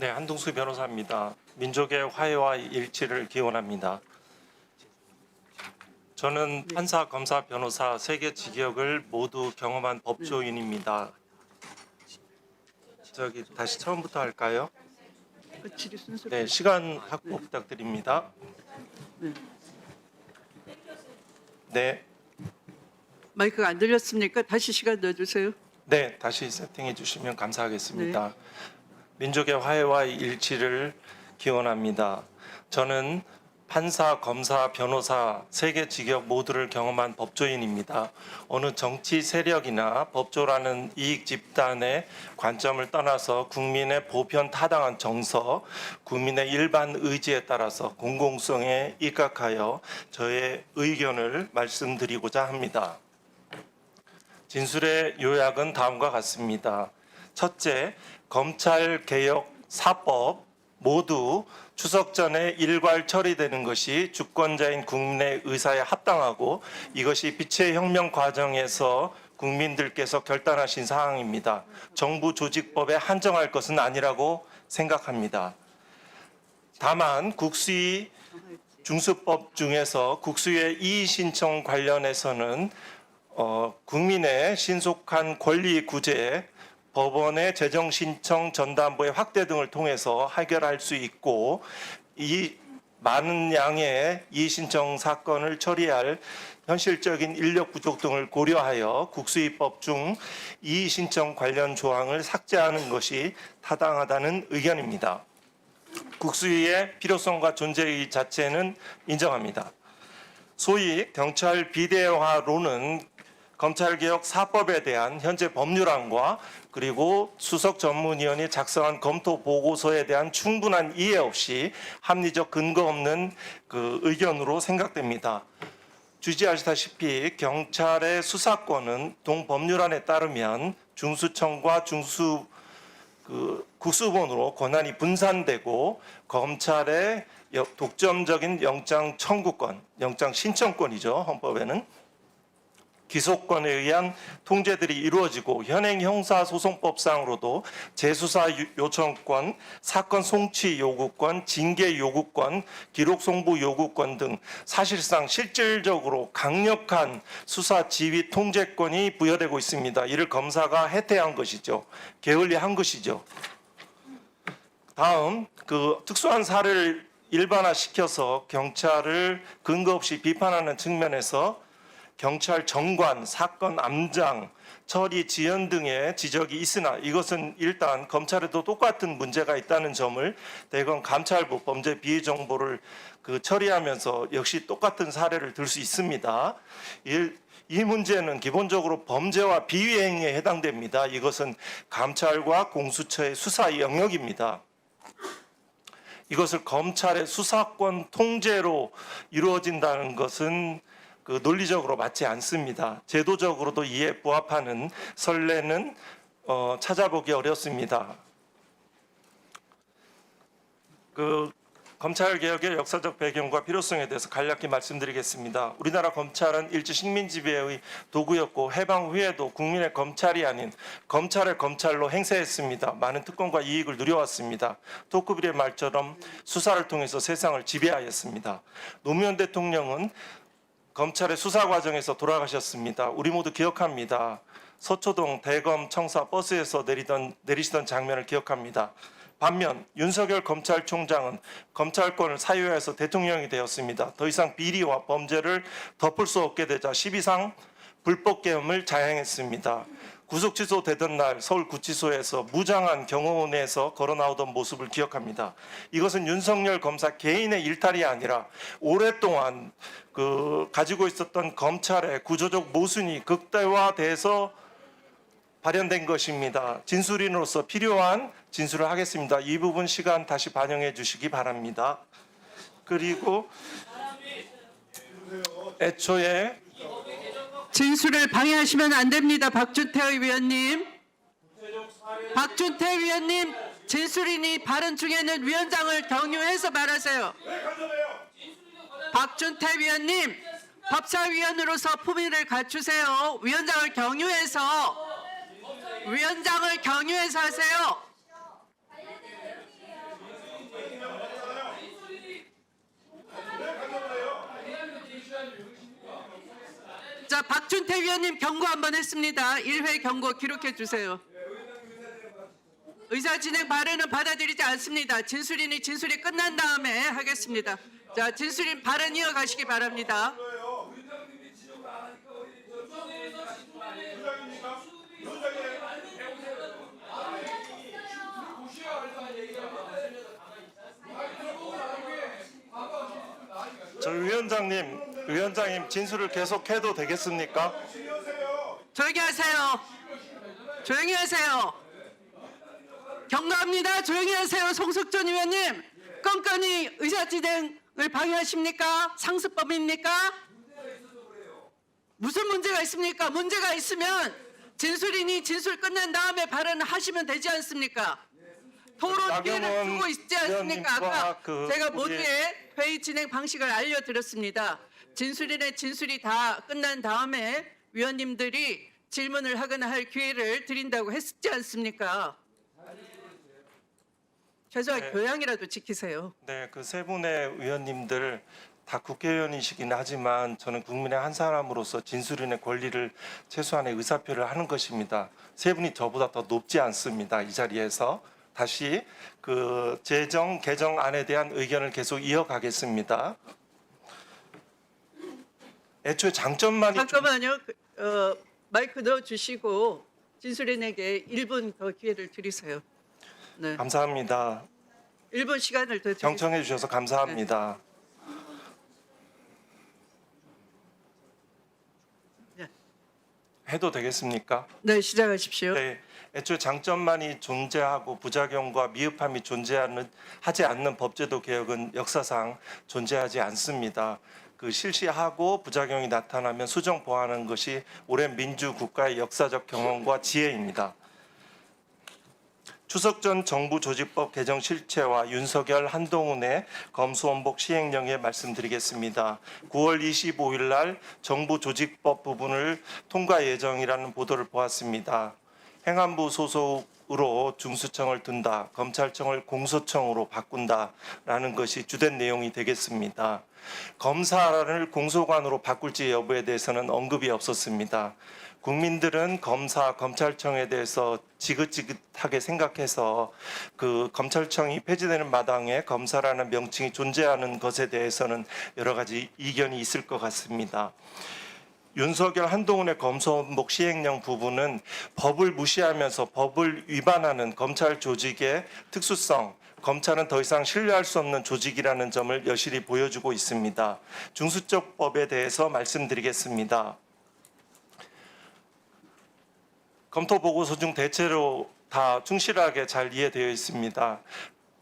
네, 한동수 변호사입니다. 민족의 화해와 일치를 기원합니다. 저는 판사, 검사, 변호사 세계 직역을 모두 경험한 법조인입니다. 저기 다시 처음부터 할까요? 네, 시간 확보 부탁드립니다. 네. 네, 마이크가 안 들렸습니까? 다시 시간 넣어주세요. 네, 다시 세팅해 주시면 감사하겠습니다. 민족의 화해와 일치를 기원합니다. 저는 판사, 검사, 변호사, 세계 직역 모두를 경험한 법조인입니다. 어느 정치 세력이나 법조라는 이익 집단의 관점을 떠나서 국민의 보편 타당한 정서, 국민의 일반 의지에 따라서 공공성에 입각하여 저의 의견을 말씀드리고자 합니다. 진술의 요약은 다음과 같습니다. 첫째, 검찰 개혁 사법 모두 추석 전에 일괄 처리되는 것이 주권자인 국민의 의사에 합당하고 이것이 빛의 혁명 과정에서 국민들께서 결단하신 사항입니다. 정부 조직법에 한정할 것은 아니라고 생각합니다. 다만 국수위 중수법 중에서 국수의 이의 신청 관련해서는 어, 국민의 신속한 권리 구제, 법원의 재정 신청 전담부의 확대 등을 통해서 해결할 수 있고 이 많은 양의 이의 신청 사건을 처리할 현실적인 인력 부족 등을 고려하여 국수입법 중 이의 신청 관련 조항을 삭제하는 것이 타당하다는 의견입니다. 국수위의 필요성과 존재의 자체는 인정합니다. 소위 경찰 비대화로는 검찰개혁 사법에 대한 현재 법률안과 그리고 수석 전문위원이 작성한 검토 보고서에 대한 충분한 이해 없이 합리적 근거 없는 그 의견으로 생각됩니다. 주지하시다시피 경찰의 수사권은 동법률안에 따르면 중수청과 중수 그 국수본으로 권한이 분산되고 검찰의 여- 독점적인 영장 청구권, 영장 신청권이죠 헌법에는 기소권에 의한 통제들이 이루어지고 현행 형사소송법상으로도 재수사 유- 요청권, 사건 송치 요구권, 징계 요구권, 기록 송부 요구권 등 사실상 실질적으로 강력한 수사 지휘 통제권이 부여되고 있습니다. 이를 검사가 해태한 것이죠. 게을리한 것이죠. 다음 그 특수한 사례를 일반화시켜서 경찰을 근거 없이 비판하는 측면에서 경찰 정관, 사건 암장, 처리 지연 등의 지적이 있으나 이것은 일단 검찰에도 똑같은 문제가 있다는 점을 대검 감찰부 범죄 비위 정보를 그 처리하면서 역시 똑같은 사례를 들 수 있습니다. 이, 이 문제는 기본적으로 범죄와 비위 행위에 해당됩니다. 이것은 감찰과 공수처의 수사 영역입니다. 이것을 검찰의 수사권 통제로 이루어진다는 것은 그 논리적으로 맞지 않습니다. 제도적으로도 이에 부합하는 선례는 어, 찾아보기 어렵습니다. 그 검찰 개혁의 역사적 배경과 필요성에 대해서 간략히 말씀드리겠습니다. 우리나라 검찰은 일제 식민 지배의 도구였고 해방 후에도 국민의 검찰이 아닌 검찰의 검찰로 행세했습니다. 많은 특권과 이익을 누려왔습니다. 토크빌의 말처럼 수사를 통해서 세상을 지배하였습니다. 노무현 대통령은 검찰의 수사 과정에서 돌아가셨습니다. 우리 모두 기억합니다. 서초동 대검 청사 버스에서 내리던 내리시던 장면을 기억합니다. 반면 윤석열 검찰총장은 검찰권을 사유해서 대통령이 되었습니다. 더 이상 비리와 범죄를 덮을 수 없게 되자 12상 불법 계엄을 자행했습니다. 구속 취소되던 날 서울 구치소에서 무장한 경호원에서 걸어 나오던 모습을 기억합니다. 이것은 윤석열 검사 개인의 일탈이 아니라 오랫동안 그 가지고 있었던 검찰의 구조적 모순이 극대화돼서 발현된 것입니다. 진술인으로서 필요한 진술을 하겠습니다. 이 부분 시간 다시 반영해 주시기 바랍니다. 그리고 애초에 진술을 방해하시면 안 됩니다. 박준태 위원님. 박준태 위원님 진술인이 발언 중에는 위원장을 경유해서 말하세요. 박준태 위원님 법사위원으로서 품위를 갖추세요. 위원장을 경유해서 위원장을 경유해서 하세요. 자, 박준태 위원님 경고 한번 했습니다. 1회 경고 기록해 주세요. 의사 진행 발언은 받아들이지 않습니다. 진술인이 진술이 끝난 다음에 하겠습니다. 자, 진술인 발언 이어가시기 바랍니다. 저 위원장님, 위원장님 진술을 계속해도 되겠습니까? 조용히 하세요. 조용히 하세요. 경고합니다. 조용히 하세요. 송석전 의원님. 건건이 의사진행을 방해하십니까? 상습범입니까? 무슨 문제가 있습니까? 문제가 있으면 진술인이 진술 끝난 다음에 발언하시면 되지 않습니까? 토론 기회를 주고 있지 않습니까? 아까 그 제가 모두의 회의 진행 방식을 알려드렸습니다. 진술인의 진술이 다 끝난 다음에 위원님들이 질문을 하거나 할 기회를 드린다고 했지 않습니까? 최소한 네. 교양이라도 지키세요. 네, 그 세 분의 위원님들 다 국회의원이시긴 하지만 저는 국민의 한 사람으로서 진술인의 권리를 최소한의 의사표를 하는 것입니다. 세 분이 저보다 더 높지 않습니다. 이 자리에서 다시 그 재정 개정안에 대한 의견을 계속 이어가겠습니다. 애초에 장점만이 좀- 잠깐만요. 그, 어, 마이크 넣어 주시고 진술인에게 1분 더 기회를 드리세요. 네, 감사합니다. 1분 시간을 더. 경청해 주셔서 감사합니다. 네. 해도 되겠습니까? 네, 시작하십시오. 네, 애초에 장점만이 존재하고 부작용과 미흡함이 존재하는 하지 않는 법제도 개혁은 역사상 존재하지 않습니다. 그 실시하고 부작용이 나타나면 수정 보완하는 것이 오랜 민주 국가의 역사적 경험과 지혜입니다. 추석 전 정부 조직법 개정 실체와 윤석열 한동훈의 검수원복 시행령에 말씀드리겠습니다. 9월 25일 날 정부 조직법 부분을 통과 예정이라는 보도를 보았습니다. 행안부 소속으로 중수청을 둔다, 검찰청을 공소청으로 바꾼다라는 것이 주된 내용이 되겠습니다. 검사를 공소관으로 바꿀지 여부에 대해서는 언급이 없었습니다. 국민들은 검사, 검찰청에 대해서 지긋지긋하게 생각해서 그 검찰청이 폐지되는 마당에 검사라는 명칭이 존재하는 것에 대해서는 여러 가지 이견이 있을 것 같습니다. 윤석열 한동훈의 검소원복 시행령 부분은 법을 무시하면서 법을 위반하는 검찰 조직의 특수성, 검찰은 더 이상 신뢰할 수 없는 조직이라는 점을 여실히 보여주고 있습니다. 중수적법에 대해서 말씀드리겠습니다. 검토 보고서 중 대체로 다 충실하게 잘 이해되어 있습니다.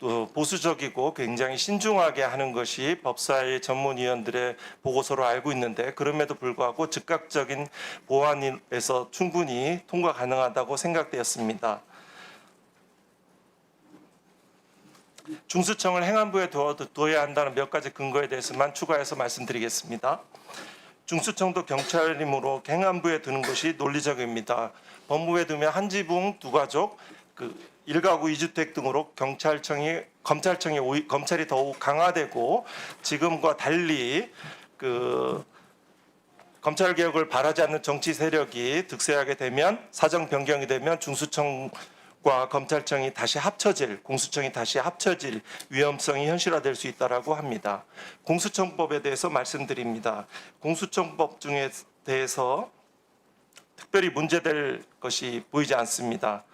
또 보수적이고 굉장히 신중하게 하는 것이 법사위 전문위원들의 보고서로 알고 있는데 그럼에도 불구하고 즉각적인 보완에서 충분히 통과 가능하다고 생각되었습니다. 중수청을 행안부에 둬야 한다는 몇 가지 근거에 대해서만 추가해서 말씀드리겠습니다. 중수청도 경찰이므로 행안부에 두는 것이 논리적입니다. 법무부에 두면 한 지붕 두 가족 그 일가구 이주택 등으로 경찰청이 검찰청이 오히- 검찰이 더욱 강화되고 지금과 달리 그 검찰 개혁을 바라지 않는 정치 세력이 득세하게 되면 사정 변경이 되면 중수청과 검찰청이 다시 합쳐질 공수청이 다시 합쳐질 위험성이 현실화될 수 있다라고 합니다. 공수청법에 대해서 말씀드립니다. 공수청법 중에 대해서 특별히 문제될 것이 보이지 않습니다.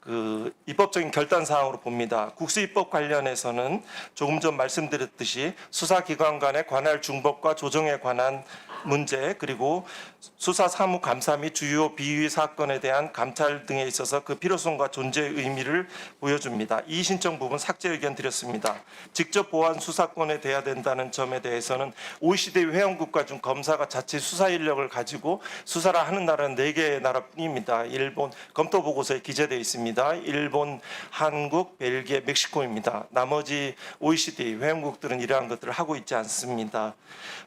그 입법적인 결단 사항으로 봅니다. 국수 입법 관련해서는 조금 전 말씀드렸듯이 수사기관 간의 관할 중법과 조정에 관한 문제 그리고 수사 사무 감사 및 주요 비위 사건에 대한 감찰 등에 있어서 그 필요성과 존재 의미를 보여줍니다. 이 신청 부분 삭제 의견 드렸습니다. 직접 보안 수사권에 돼야 된다는 점에 대해서는 OECD 회원국가 중 검사가 자체 수사 인력을 가지고 수사를 하는 나라는 네 개의 나라뿐입니다. 일본 검토 보고서에 기재되어 있습니다. 일본, 한국, 벨기에, 멕시코입니다. 나머지 OECD 회원국들은 이러한 것들을 하고 있지 않습니다.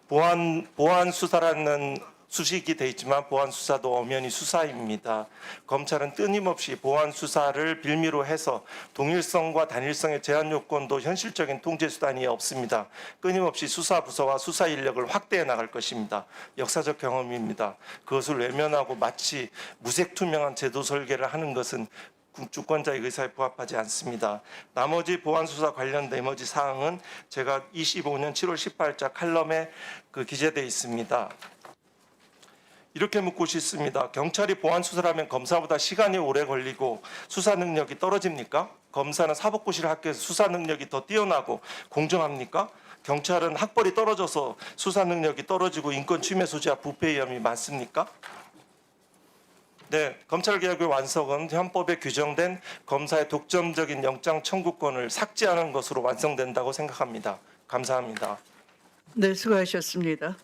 보안 보안 수사라는 수식이 돼 있지만 보안 수사도 엄연히 수사입니다. 검찰은 끊임없이 보안 수사를 빌미로 해서 동일성과 단일성의 제한 요건도 현실적인 통제 수단이 없습니다. 끊임없이 수사 부서와 수사 인력을 확대해 나갈 것입니다. 역사적 경험입니다. 그것을 외면하고 마치 무색 투명한 제도 설계를 하는 것은 주권자의 의사에 부합하지 않습니다. 나머지 보안 수사 관련 나머지 사항은 제가 25년 7월 18자 칼럼에 그 기재돼 있습니다. 이렇게 묻고 싶습니다. 경찰이 보안 수사를 하면 검사보다 시간이 오래 걸리고 수사 능력이 떨어집니까? 검사는 사법고시를 학교에서 수사 능력이 더 뛰어나고 공정합니까? 경찰은 학벌이 떨어져서 수사 능력이 떨어지고 인권 침해 소지와 부패 위험이 많습니까? 네, 검찰개혁의 완성은 헌법에 규정된 검사의 독점적인 영장 청구권을 삭제하는 것으로 완성된다고 생각합니다. 감사합니다. 네, 수고하셨습니다.